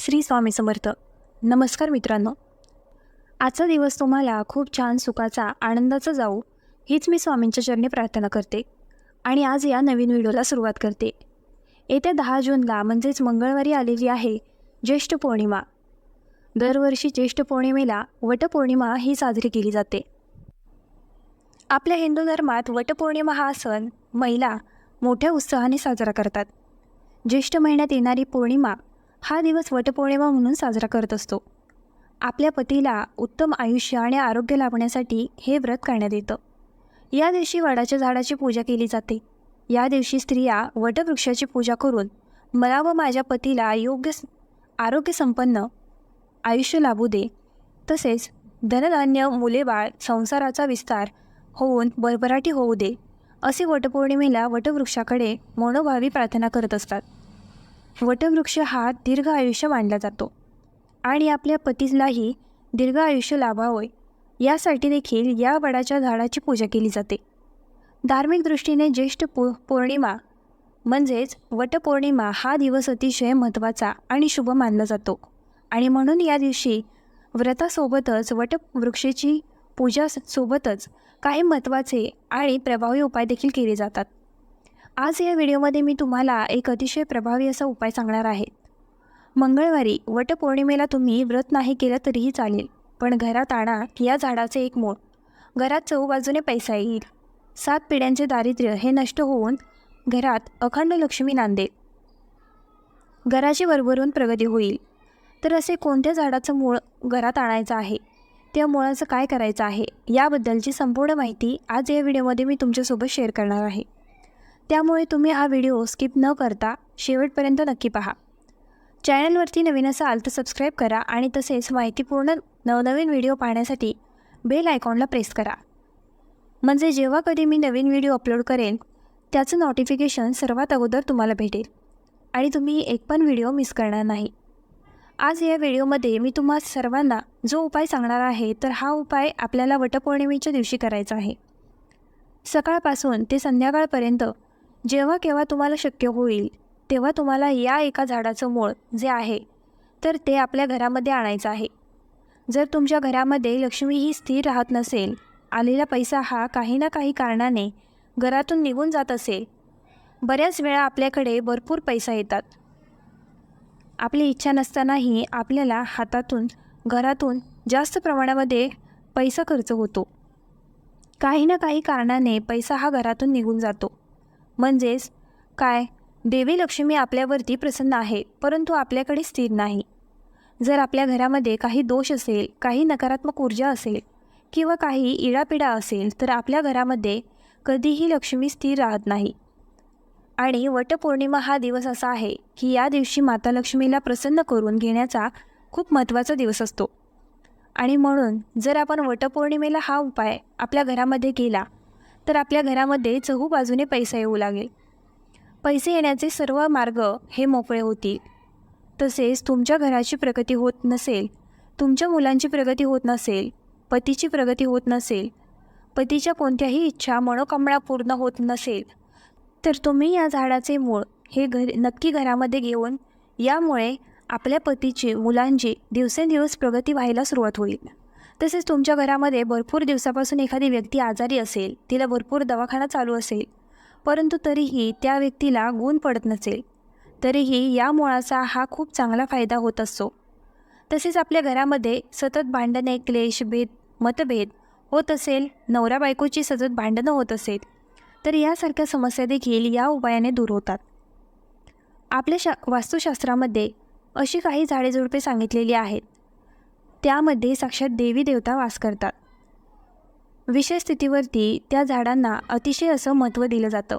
श्री स्वामी समर्थ. नमस्कार मित्रांनो. आजचा दिवस तुम्हाला खूप छान सुखाचा आनंदाचा जाऊ हीच मी स्वामींच्या चरणी प्रार्थना करते आणि आज या नवीन व्हिडिओला सुरुवात करते. येत्या दहा जूनला म्हणजेच मंगळवारी आलेली आहे ज्येष्ठ पौर्णिमा. दरवर्षी ज्येष्ठ पौर्णिमेला वटपौर्णिमा ही साजरी केली जाते. आपल्या हिंदू धर्मात वटपौर्णिमा हा सण महिला मोठ्या उत्साहाने साजरा करतात. ज्येष्ठ महिन्यात येणारी पौर्णिमा हा दिवस वटपौर्णिमा म्हणून साजरा करत असतो. आपल्या पतीला उत्तम आयुष्य आणि आरोग्य लाभण्यासाठी हे व्रत करण्यात येतं. या दिवशी वडाच्या झाडाची पूजा केली जाते. या दिवशी स्त्रिया वटवृक्षाची पूजा करून मला व माझ्या पतीला योग्य आरोग्यसंपन्न आयुष्य लाभू दे. तसेच धनधान्य मुलेबाळ संसाराचा विस्तार होऊन भरभराटी होऊ दे असे वटपौर्णिमेला वटवृक्षाकडे मनोभावी प्रार्थना करत असतात. वटवृक्ष हा दीर्घ आयुष्य मानला जातो आणि आपल्या पतीलाही दीर्घ आयुष्य लाभावं. यासाठी देखील या वडाच्या झाडाची पूजा केली जाते. धार्मिक दृष्टीने ज्येष्ठ पौ पौर्णिमा म्हणजेच वटपौर्णिमा हा दिवस अतिशय महत्त्वाचा आणि शुभ मानला जातो. आणि म्हणून या दिवशी व्रतासोबतच वटवृक्षाची पूजा स- सोबतच काही महत्त्वाचे आणि प्रभावी उपाय देखील केले जातात. आज या व्हिडिओमध्ये मी तुम्हाला एक अतिशय प्रभावी असा उपाय सांगणार आहे. मंगळवारी वटपौर्णिमेला तुम्ही व्रत नाही केलं तरीही चालेल पण घरात आणा या झाडाचे एक मोड. घरात चौबाजूने पैसा येईल. सात पिढ्यांचे दारिद्र्य हे नष्ट होऊन घरात अखंड लक्ष्मी नांदेल. घराची भरभरून प्रगती होईल. तर असे कोणत्या झाडाचं मूळ घरात आणायचं आहे? त्या मुळाचं काय करायचं आहे? याबद्दलची संपूर्ण माहिती आज या व्हिडिओमध्ये मी तुमच्यासोबत शेअर करणार आहे. त्यामुळे तुम्ही हा व्हिडिओ स्किप न करता शेवटपर्यंत नक्की पहा. चॅनलवरती नवीन असाल तर सबस्क्राईब करा आणि तसेच माहितीपूर्ण नवनवीन व्हिडिओ पाहण्यासाठी बेल आयकॉनला प्रेस करा. म्हणजे जेव्हा कधी मी नवीन व्हिडिओ अपलोड करेन त्याचं नोटिफिकेशन सर्वात अगोदर तुम्हाला भेटेल आणि तुम्ही एक पण व्हिडिओ मिस करणार नाही. आज या व्हिडिओमध्ये मी तुम्हा सर्वांना जो उपाय सांगणार आहे तर हा उपाय आपल्याला वटपौर्णिमेच्या दिवशी करायचा आहे. सकाळपासून ते संध्याकाळपर्यंत जेव्हा केव्हा तुम्हाला शक्य होईल तेव्हा तुम्हाला या एका झाडाचं मूळ जे आहे तर ते आपल्या घरामध्ये आणायचं आहे. जर तुमच्या घरामध्ये लक्ष्मी ही स्थिर राहत नसेल आलेला पैसा हा काही ना काही कारणाने घरातून निघून जात असेल बऱ्याच वेळा आपल्याकडे भरपूर पैसा येतात. आपली इच्छा नसतानाही आपल्याला हातातून घरातून जास्त प्रमाणामध्ये पैसा खर्च होतो. काही ना काही कारणाने पैसा हा घरातून निघून जातो. म्हणजेच काय? देवी लक्ष्मी आपल्यावरती प्रसन्न आहे परंतु आपल्याकडे स्थिर नाही. जर आपल्या घरामध्ये काही दोष असेल काही नकारात्मक ऊर्जा असेल किंवा काही इडापिडा असेल तर आपल्या घरामध्ये कधीही लक्ष्मी स्थिर राहत नाही. आणि वटपौर्णिमा हा दिवस असा आहे की या दिवशी माता लक्ष्मीला प्रसन्न करून घेण्याचा खूप महत्त्वाचा दिवस असतो. आणि म्हणून जर आपण वटपौर्णिमेला हा उपाय आपल्या घरामध्ये केला तर आपल्या घरामध्ये चहू बाजूने पैसा येऊ लागेल. पैसे येण्याचे सर्व मार्ग हे मोकळे होतील. तसेच तुमच्या घराची प्रगती होत नसेल तुमच्या मुलांची प्रगती होत नसेल पतीची प्रगती होत नसेल पतीच्या कोणत्याही इच्छा मनोकामना पूर्ण होत नसेल तर तुम्ही या झाडाचे मूळ हे घर नक्की घरामध्ये घेऊन यामुळे आपल्या पतीची मुलांची दिवसेंदिवस प्रगती व्हायला सुरुवात होईल. तसेच तुमच्या घरामध्ये भरपूर दिवसापासून एखादी व्यक्ती आजारी असेल तिला भरपूर दवाखाना चालू असेल परंतु तरीही त्या व्यक्तीला गुण पडत नसेल तरीही या मुळाचा हा खूप चांगला फायदा होत असतो. तसेच आपल्या घरामध्ये सतत भांडणे क्लेश भेद मतभेद होत असेल नवरा बायकोची सतत भांडणं होत असेल तर यासारख्या समस्या देखील या उपायाने दूर होतात. आपल्या शा वास्तुशास्त्रामध्ये अशी काही झाडेझुडपे सांगितलेली आहेत. त्यामध्ये साक्षात देवी देवता वास करतात. विशेष स्थितीवरती त्या झाडांना अतिशय असं महत्त्व दिलं जातं.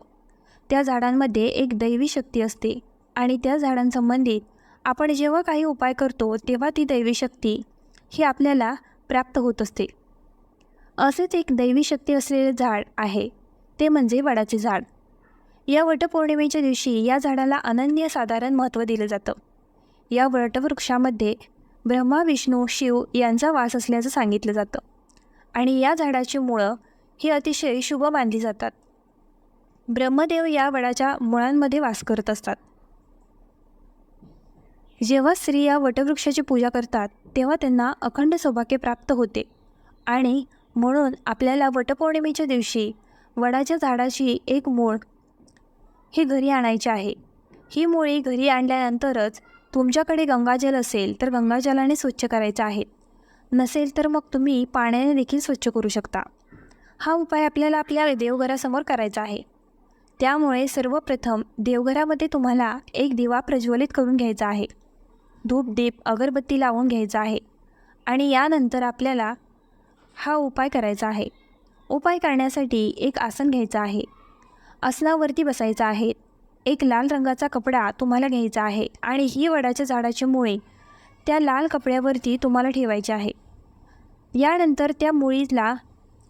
त्या झाडांमध्ये एक दैवी शक्ती असते आणि त्या झाडांसंबंधित आपण जेव्हा काही उपाय करतो तेव्हा ती दैवी शक्ती ही आपल्याला प्राप्त होत असते. असेच एक दैवी शक्ती असलेले झाड आहे ते म्हणजे वडाचे झाड. या वटपौर्णिमेच्या दिवशी या झाडाला अनन्यसाधारण महत्त्व दिलं जातं. या वटवृक्षामध्ये ब्रह्मा विष्णू शिव यांचा वास असल्याचं सांगितलं जातं. आणि या झाडाची मुळं ही अतिशय शुभ मानली जातात. ब्रह्मदेव या वडाच्या मुळांमध्ये वास करत असतात. जेव्हा स्त्रिया वटवृक्षाची पूजा करतात तेव्हा त्यांना अखंड सौभाग्य प्राप्त होते. आणि म्हणून आपल्याला वटपौर्णिमेच्या दिवशी वडाच्या झाडाची एक मूळ ही घरी आणायची आहे. ही मुळी घरी आणल्यानंतरच तुमच्याकडे गंगाजल असेल तर गंगाजलाने स्वच्छ करायचं आहे. नसेल तर मग तुम्ही पाण्याने देखील स्वच्छ करू शकता. हा उपाय आपल्याला आपल्या देवघरासमोर करायचा आहे. त्यामुळे सर्वप्रथम देवघरामध्ये तुम्हाला एक दिवा प्रज्वलित करून घ्यायचा आहे. धूप दीप अगरबत्ती लावून घ्यायचा आहे. आणि यानंतर आपल्याला हा उपाय करायचा आहे. उपाय करण्यासाठी एक आसन घ्यायचं आहे. आसनावरती बसायचं आहे. एक लाल रंगाचा कपडा तुम्हाला घ्यायचा आहे आणि ही वडाच्या झाडाची मुळे त्या लाल कपड्यावरती तुम्हाला ठेवायची आहे. यानंतर त्या मुळीला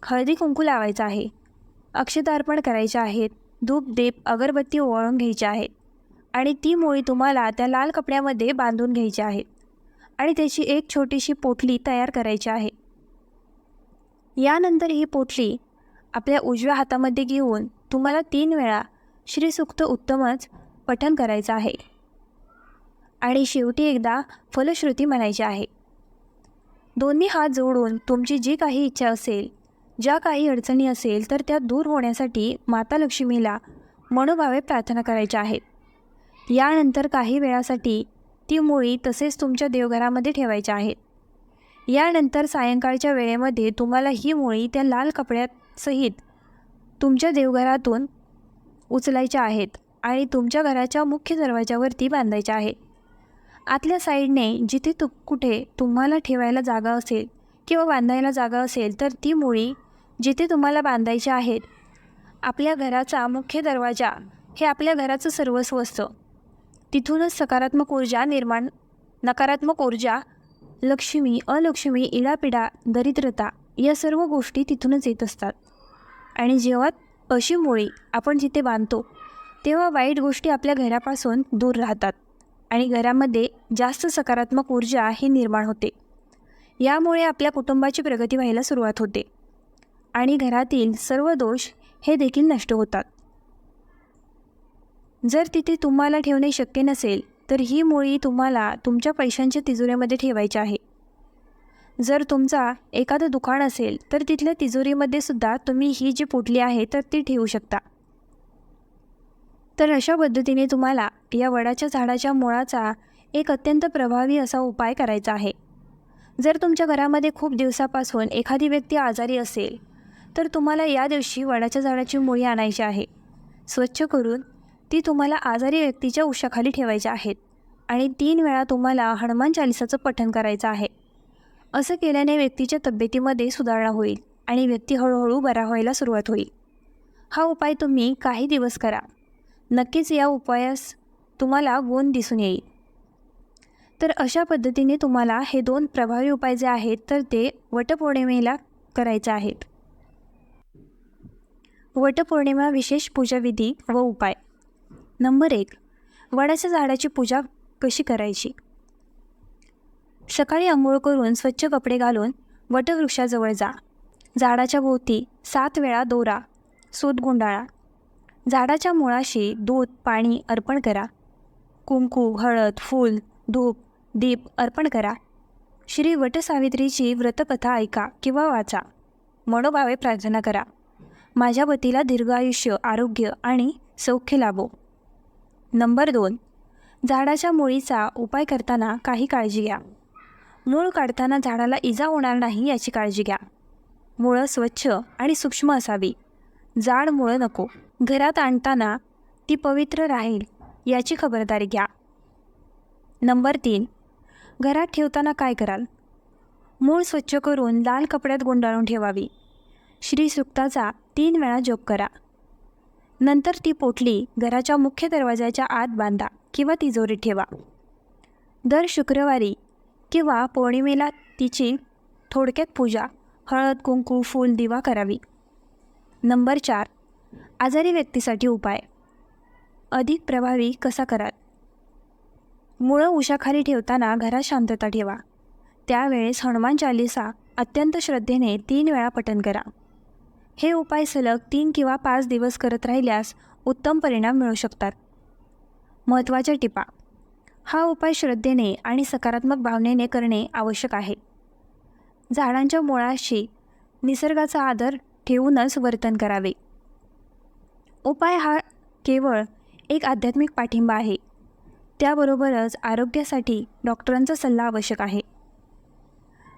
हळदी कुंकू लावायचं आहे. अक्षतार्पण करायचे आहेत. धूप दीप अगरबत्ती ओवाळून घ्यायची आहेत आणि ती मुळी तुम्हाला त्या लाल कपड्यामध्ये बांधून घ्यायची आहे. आणि त्याची एक छोटीशी पोटली तयार करायची आहे. यानंतर ही पोटली आपल्या उजव्या हातामध्ये घेऊन तुम्हाला तीन वेळा श्रीसुक्त उत्तमच पठन करायचं आहे. आणि शेवटी एकदा फलश्रुती म्हणायची आहे. दोन्ही हात जोडून तुमची जी काही इच्छा असेल ज्या काही अडचणी असेल तर त्या दूर होण्यासाठी माता लक्ष्मीला मनोभावे प्रार्थना करायच्या आहेत. यानंतर काही वेळासाठी ती मुळी तसेच तुमच्या देवघरामध्ये ठेवायच्या आहेत. यानंतर सायंकाळच्या वेळेमध्ये तुम्हाला ही मुळी त्या लाल कपड्यासहित तुमच्या देवघरातून उचलायच्या आहेत आणि तुमच्या घराच्या मुख्य दरवाजावरती बांधायच्या आहे आतल्या साईडने जिथे तु कुठे तुम्हाला ठेवायला जागा असेल किंवा बांधायला जागा असेल तर ती मुळी जिथे तुम्हाला बांधायच्या आहेत. आपल्या घराचा मुख्य दरवाजा हे आपल्या घराचं सर्वस्व असतं. तिथूनच सकारात्मक ऊर्जा निर्माण नकारात्मक ऊर्जा लक्ष्मी अलक्ष्मी इडापिडा दरिद्रता या सर्व गोष्टी तिथूनच येत असतात. आणि जेव्हा अशी मुळी आपण जिथे बांधतो तेव्हा वाईट गोष्टी आपल्या घरापासून दूर राहतात आणि घरामध्ये जास्त सकारात्मक ऊर्जा ही निर्माण होते. यामुळे आपल्या कुटुंबाची प्रगती व्हायला सुरुवात होते आणि घरातील सर्व दोष हे देखील नष्ट होतात. जर तिथे तुम्हाला ठेवणे शक्य नसेल तर ही मुळी तुम्हाला तुमच्या पैशांच्या तिजोऱ्यामध्ये ठेवायची आहे. जर तुमचा एखादं दुकान असेल तर तिथल्या तिजोरीमध्ये सुद्धा तुम्ही ही जी पोटली आहे तर ती ठेवू शकता. तर अशा पद्धतीने तुम्हाला या वडाच्या झाडाच्या मुळाचा एक अत्यंत प्रभावी असा उपाय करायचा आहे. जर तुमच्या घरामध्ये खूप दिवसापासून एखादी व्यक्ती आजारी असेल तर तुम्हाला या दिवशी वडाच्या झाडाची मुळी आणायची आहे. स्वच्छ करून ती तुम्हाला आजारी व्यक्तीच्या उशाखाली ठेवायच्या आहेत आणि तीन वेळा तुम्हाला हनुमान चालिसाचं पठण करायचं आहे. असं केल्याने व्यक्तीच्या तब्येतीमध्ये सुधारणा होईल आणि व्यक्ती हळूहळू बरा व्हायला सुरुवात होईल. हा उपाय तुम्ही काही दिवस करा. नक्कीच या उपायास तुम्हाला गुण दिसून येईल. तर अशा पद्धतीने तुम्हाला हे दोन प्रभावी उपाय जे आहेत तर ते वटपौर्णिमेला करायचे आहेत. वटपौर्णिमा विशेष पूजाविधी व उपाय. नंबर एक वडाच्या झाडाची पूजा कशी करायची? सकाळी आंघोळ करून स्वच्छ कपडे घालून वटवृक्षाजवळ जा. झाडाच्या भोवती सात वेळा दोरा सूत गुंडाळा. झाडाच्या मुळाशी दूध पाणी अर्पण करा. कुंकू हळद फूल धूप दीप अर्पण करा. श्री वटसावित्रीची व्रतकथा ऐका किंवा वाचा. मनोभावे प्रार्थना करा. माझ्या पतीला दीर्घ आयुष्य आरोग्य आणि सौख्य लाभो. नंबर दोन. झाडाच्या मुळीचा उपाय करताना काही काळजी घ्या. मूळ काढताना झाडाला इजा होणार नाही याची काळजी घ्या. मुळं स्वच्छ आणि सूक्ष्म असावी. जाड मुळं नको. घरात आणताना ती पवित्र राहील याची खबरदारी घ्या. नंबर तीन. घरात ठेवताना काय कराल? मूळ स्वच्छ करून लाल कपड्यात गुंडाळून ठेवावी. श्री सुक्ताचा तीन वेळा जप करा. नंतर ती पोटली घराच्या मुख्य दरवाजाच्या आत बांधा किंवा तिजोरीत ठेवा. दर शुक्रवारी किंवा पौर्णिमेला तिची थोडक्यात पूजा हळद कुंकू फूल दिवा करावी. नंबर चार आजारी व्यक्तीसाठी उपाय. अधिक प्रभावी कसा कराल? मुळं उशाखाली ठेवताना घरात शांतता ठेवा. त्यावेळेस हनुमान चालिसा अत्यंत श्रद्धेने तीन वेळा पठण करा. हे उपाय सलग तीन किंवा पाच दिवस करत राहिल्यास उत्तम परिणाम मिळू शकतात. महत्त्वाच्या टिपा हा उपाय श्रद्धेने आणि सकारात्मक भावनेने करणे आवश्यक आहे. झाडांच्या मुळाशी निसर्गाचा आदर ठेवूनच वर्तन करावे. उपाय हा केवळ एक आध्यात्मिक पाठिंबा आहे. त्याबरोबरच आरोग्यासाठी डॉक्टरांचा सल्ला आवश्यक आहे.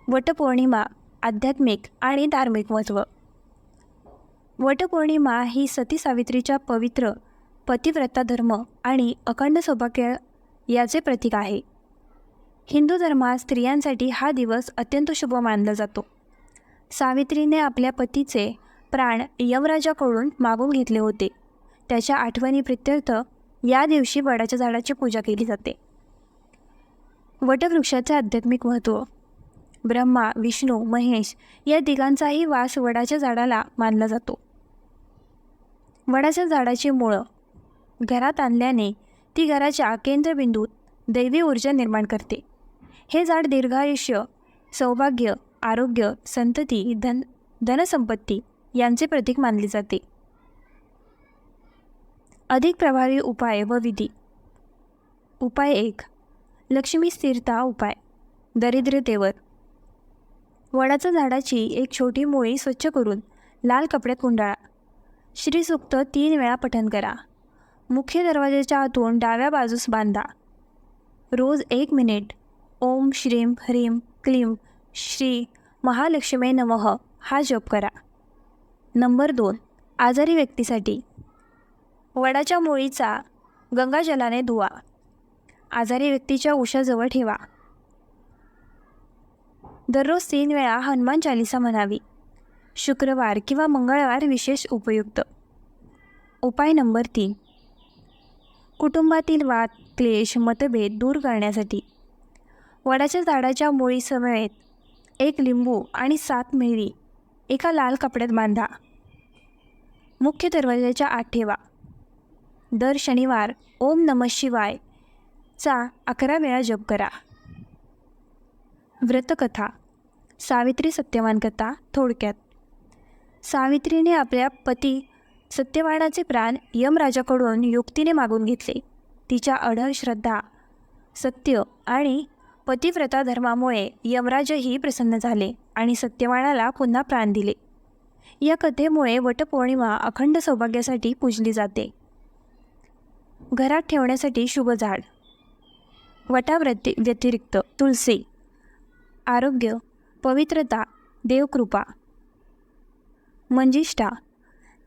वटपौर्णिमा आध्यात्मिक आणि धार्मिक महत्त्व. वटपौर्णिमा ही सती सावित्रीच्या पवित्र पतिव्रता धर्म आणि अखंड सौभाग्य याचे प्रतीक आहे. हिंदू धर्मात स्त्रियांसाठी हा दिवस अत्यंत शुभ मानला जातो. सावित्रीने आपल्या पतीचे प्राण यमराजाकडून मागून घेतले होते. त्याच्या आठवणी प्रित्यर्थ या दिवशी वडाच्या झाडाची पूजा केली जाते. वटवृक्षाचे आध्यात्मिक महत्त्व. ब्रह्मा विष्णू महेश या तिघांचाही वास वडाच्या झाडाला मानला जातो. वडाच्या झाडाची मुळं घरात आणल्याने ती घराच्या केंद्रबिंदूत दैवी ऊर्जा निर्माण करते. हे झाड दीर्घायुष्य सौभाग्य आरोग्य संतती धन धनसंपत्ती यांचे प्रतीक मानले जाते. अधिक प्रभावी उपाय व विधी. उपाय एक लक्ष्मी स्थिरता उपाय दरिद्रतेवर. वडाच्या झाडाची एक छोटी मुळी स्वच्छ करून लाल कपड्यात गुंडाळा. श्रीसुक्त तीन वेळा पठण करा. मुख्य दरवाजाच्या आतून डाव्या बाजूस बांधा. रोज एक मिनिट. ओम श्रीम ह्रीम क्लीम श्री महालक्ष्मी नमः. हा जप करा. नंबर दोन. आजारी व्यक्तीसाठी. वडाच्या मुळीचा गंगाजलाने धुवा. आजारी व्यक्तीच्या उशाजवळ ठेवा. दररोज तीन वेळा हनुमान चालिसा म्हणावी. शुक्रवार किंवा मंगळवार विशेष उपयुक्त. उपाय नंबर तीन. कुटुंबातील वाद क्लेश मतभेद दूर करण्यासाठी. वडाच्या झाडाच्या मुळीसमवेत एक लिंबू आणि सात मिरी एका लाल कपड्यात बांधा. मुख्य दरवाजाच्या आत ठेवा. दर शनिवार ओम नम शिवाय चा अकरा वेळा जप करा. व्रतकथा सावित्री सत्यवान कथा थोडक्यात. सावित्रीने आपल्या पती सत्यवानाचे प्राण यमराजाकडून युक्तीने मागून घेतले. तिच्या अढळ श्रद्धा सत्य आणि पतिव्रता धर्मामुळे यमराजही प्रसन्न झाले आणि सत्यवानाला पुन्हा प्राण दिले. या कथेमुळे वटपौर्णिमा अखंड सौभाग्यासाठी पूजली जाते. घरात ठेवण्यासाठी शुभ झाड. वटाव्रती व्यतिरिक्त तुलसी. आरोग्य पवित्रता देवकृपा. मंजिष्ठा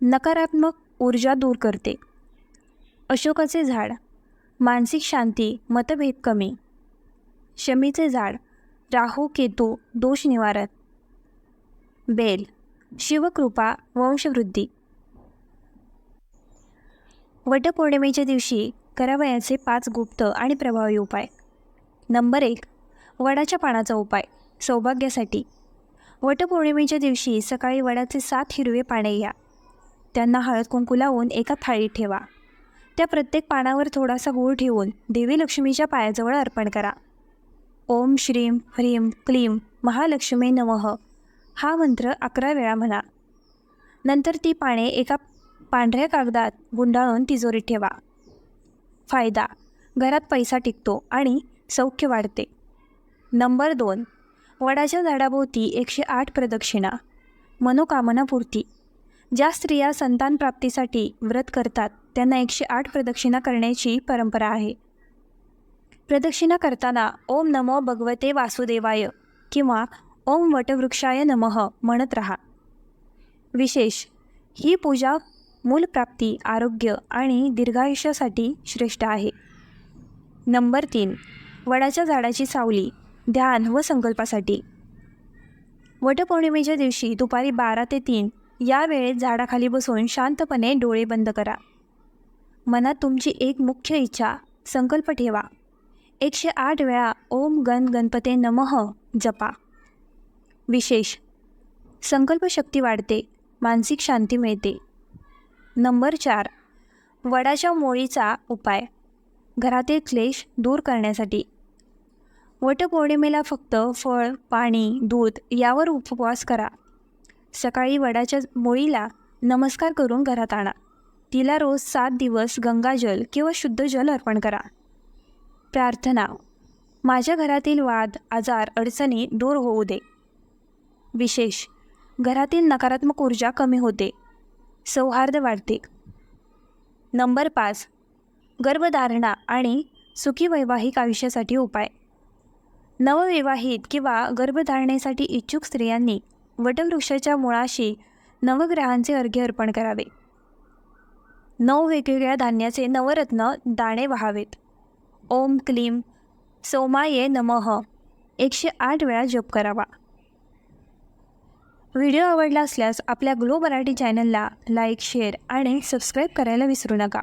नकारात्मक ऊर्जा दूर करते. अशोकाचे झाड मानसिक शांती मतभेद कमी. शमीचे झाड राहू केतू दोष निवारक बेल शिवकृपा वंशवृद्धी. वटपौर्णिमेच्या दिवशी करावयाचे पाच गुप्त आणि प्रभावी उपाय. नंबर एक वडाच्या पानाचा उपाय सौभाग्यासाठी. वटपौर्णिमेच्या दिवशी सकाळी वडाचे सात हिरवे पाने घ्या. त्यांना हळद कुंकू लावून एका थाळीत ठेवा. त्या प्रत्येक पानावर थोडासा गूळ ठेवून देवी लक्ष्मीच्या पायाजवळ अर्पण करा. ओम श्रीम ह्रीम क्लीम महालक्ष्मी नमः. हा मंत्र अकरा वेळा म्हणा. नंतर ती पाने एका पांढऱ्या कागदात गुंडाळून तिजोरीत ठेवा. फायदा घरात पैसा टिकतो आणि सौख्य वाढते. नंबर दोन वडाच्या झाडाभोवती एकशे आठ प्रदक्षिणा मनोकामनापूर्ती ज्या स्त्रिया संतान प्राप्तीसाठी व्रत करतात त्यांना एकशे आठ प्रदक्षिणा करण्याची परंपरा आहे. प्रदक्षिणा करताना ओम नमो भगवते वासुदेवाय किंवा ओम वटवृक्षाय नमः म्हणत रहा. विशेष ही पूजा मूलप्राप्ती आरोग्य आणि दीर्घायुष्यासाठी श्रेष्ठ आहे. नंबर तीन वडाच्या झाडाची सावली ध्यान व संकल्पासाठी. वटपौर्णिमेच्या दिवशी दुपारी बारा ते तीन या वेळेत झाडाखाली बसून शांतपणे डोळे बंद करा. मनात तुमची एक मुख्य इच्छा संकल्प ठेवा. एकशे आठ वेळा ओम गण गणपते नमः जपा. विशेष संकल्पशक्ती वाढते मानसिक शांती मिळते. नंबर चार वडाच्या मोळीचा उपाय घरातील क्लेश दूर करण्यासाठी. वटपौर्णिमेला फक्त फळ पाणी दूध यावर उपवास करा. सकाळी वडाच्या मुळीला नमस्कार करून घरात आणा. तिला रोज सात दिवस गंगाजल किंवा शुद्ध जल अर्पण करा. प्रार्थना माझ्या घरातील वाद आजार अडचणी दूर होऊ दे. विशेष घरातील नकारात्मक ऊर्जा कमी होते. सौहार्द वाढते. नंबर पाच गर्भधारणा आणि सुखी वैवाहिक आयुष्यासाठी उपाय. नवविवाहित किंवा गर्भधारणेसाठी इच्छुक स्त्रियांनी वटवृक्षाच्या मुळाशी नवग्रहांचे अर्घ्य अर्पण करावे. नऊ वेगवेगळ्या धान्याचे नवरत्न दाणे व्हावेत. ओम क्लीम सोमाये नमः. एकशे आठ वेळा जप करावा. व्हिडिओ आवडला असल्यास आपल्या ग्लो मराठी चॅनलला लाईक शेअर आणि सबस्क्राईब करायला विसरू नका.